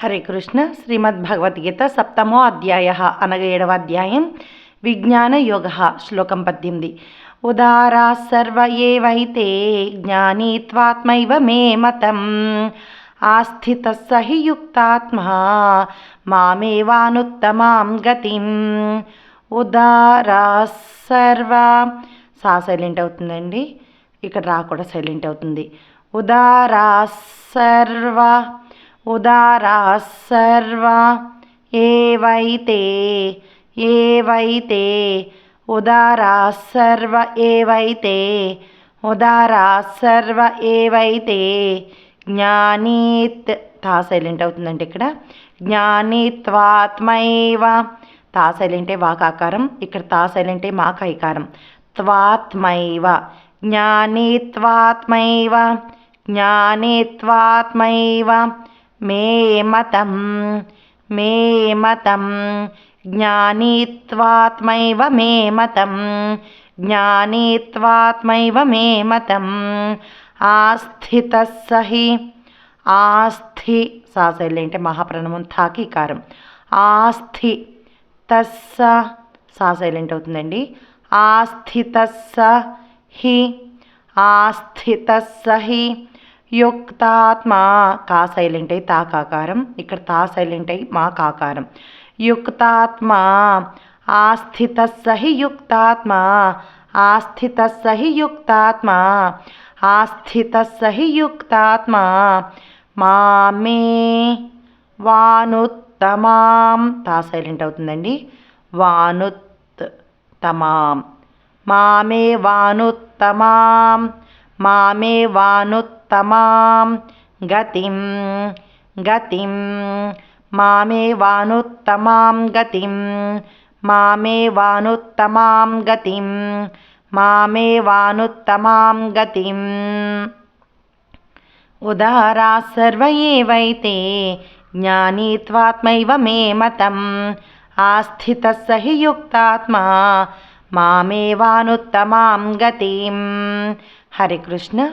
హరే కృష్ణ. శ్రీమద్ భగవద్గీత సప్తమో అధ్యాయ అనగా ఏడవ అధ్యాయం. విజ్ఞాన యోగ శ్లోకం పద్దెనిమిది. ఉదారా సర్వ ఏవైతే జ్ఞానీత్వాత్మైవ మే మతం ఆస్థిత సహి యుక్తాత్మా మామేవానుత్తమాం గతిం. ఉదారా సర్వ సా సైలెంట్ అవుతుందండి. ఇక్కడ రా కూడా సైలెంట్ అవుతుంది. ఉదారా సర్వ ఉదారా సర్వ ఏవైతే ఏవైతే ఉదారా సర్వ ఏవైతే ఉదారా సర్వ ఏవైతే జ్ఞానీత్ తా సైలెంట్ అవుతుందండి ఇక్కడ. జ్ఞానిత్వాత్మైవ. తా సైలెంటే వాకాకారం. ఇక్కడ తా సైలెంటే మాకైకారం. త్వాత్మైవ. జ్ఞానిత్వాత్మైవ. జ్ఞానిత్వాత్మైవ. మే మతం మే మతం జ్ఞానీత్వాత్మైవ మే మతం జ్ఞానిత్వాత్మైవ మే మతం. ఆస్థిత సహి ఆస్థి సా అంటే మహాప్రణవం తాకీకారం ఆస్థి తస్స సాశైలెంట్ అవుతుందండి? ఆస్థిత హి ఆస్థిత సహి యుక్తాత్మా కా సైలెంట్ అయి తాకాకారం ఇక్కడ తా సైలెంట్ అయి మా కాకారం. యుక్తాత్మ ఆస్థిత సహి యుక్తాత్మ ఆస్థిత సహి యుక్తాత్మ ఆస్థిత సహి యుక్తాత్మ మామే వానుత్తమాం. తా సైలెంట్ అవుతుందండి. వానుత్ తమాం మామే వానుత్తమాం. మామే వానుత్ मामेवानुत्तमां गतिं गतिं मामेवानुत्तमां गतिं मामेवानुत्तमां गतिं मामेवानुत्तमां गतिम्। उदारास्सर्व एवैते ज्ञानीत्वात्मैव मे मतम्। आस्थितः स हि युक्तात्मा मामेवानुत्तमां गतिं हरेकृष्ण